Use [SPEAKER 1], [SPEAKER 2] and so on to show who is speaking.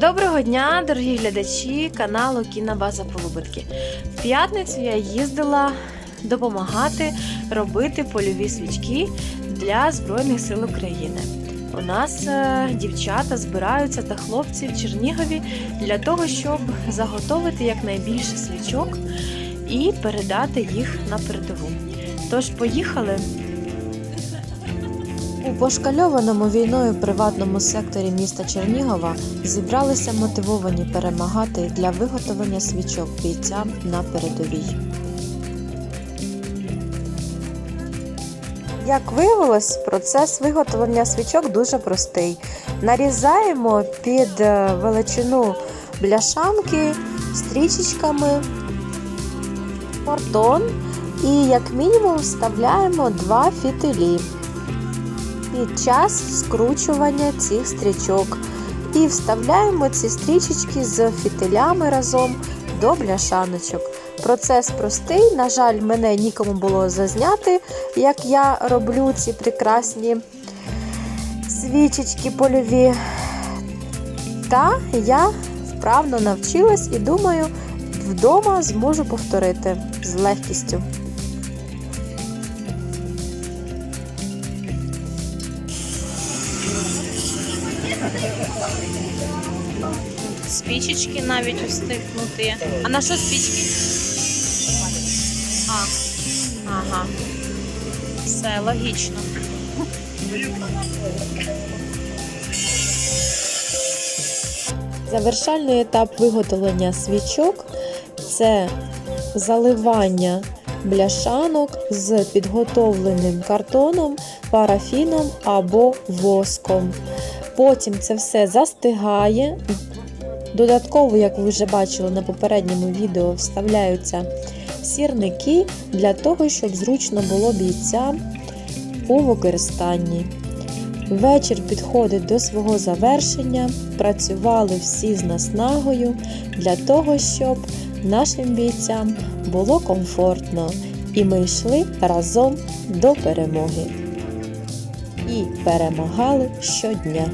[SPEAKER 1] Доброго дня, дорогі глядачі каналу Кінобаза Полубитки. В п'ятницю я їздила допомагати робити польові свічки для Збройних сил України. У нас е, дівчата збираються та хлопці в Чернігові для того, щоб заготовити якнайбільше свічок і передати їх на передову. Тож поїхали. У пошкальованому війною приватному секторі міста Чернігова зібралися мотивовані перемагати для виготовлення свічок бійцям на передовій. Як виявилось, процес виготовлення свічок дуже простий. Нарізаємо під е, величину бляшанки стрічечками картон і як мінімум вставляємо два фітилі під час скручування цих стрічок. І вставляємо ці стрічечки з фітилями разом до бляшаночок. Процес простий, на жаль, мене нікому було зазняти, як я роблю ці прекрасні свічечки польові. Та я вправно навчилась і думаю, вдома зможу повторити з легкістю. Спічечки навіть устигнути. А на що спічки? А, ага. Все логічно. Завершальний етап виготовлення свічок це заливання бляшанок з підготовленим картоном, парафіном або воском. Потім це все застигає. Додатково, як ви вже бачили на попередньому відео, вставляються сірники для того, щоб зручно було бійцям у використанні. Вечір підходить до свого завершення. Працювали всі з наснагою для того, щоб нашим бійцям було комфортно, і ми йшли разом до перемоги. І перемагали щодня.